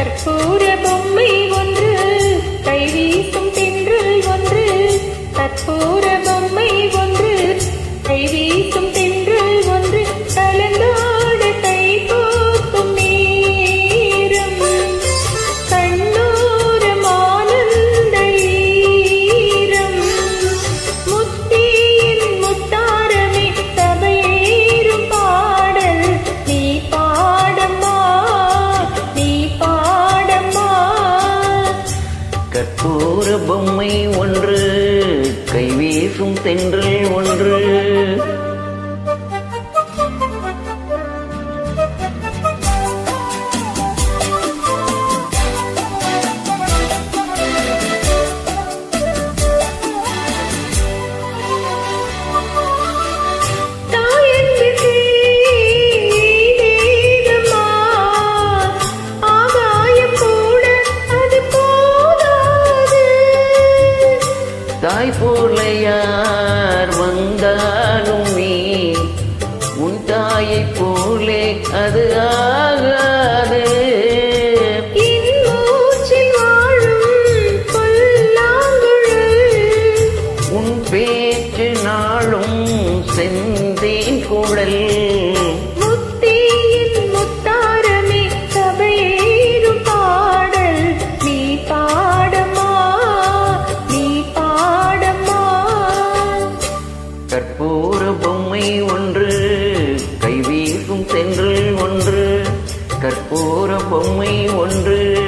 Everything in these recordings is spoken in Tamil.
கற்பூர பொம்மை ஒன்று கைவீசும் தென்றல் ஒன்று கற்பூர கற்பூர பொம்மை ஒன்று கை வீசும் தென்றல் தாய் போல யார் வந்தாலும் நீ உன் தாயைப் போலே அது ஆகாது. உன் பேச்சு நாளும் செந்தேன் குழல். கற்பூர பொம்மை ஒன்று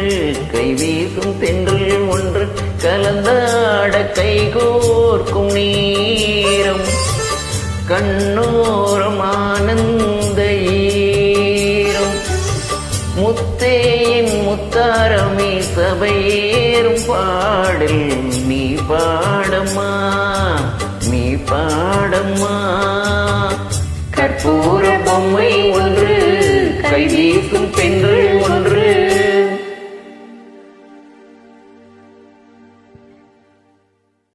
கை வீசும் தென்றல் ஒன்று கலந்தாட கை கோர்க்கும் நீரம். கண்ணோரம் ஆனந்த ஈரம். முத்தேயின் முத்தாரமே சபையேறும் பாடல் நீ பாடம்மா நீ பாடம்மா.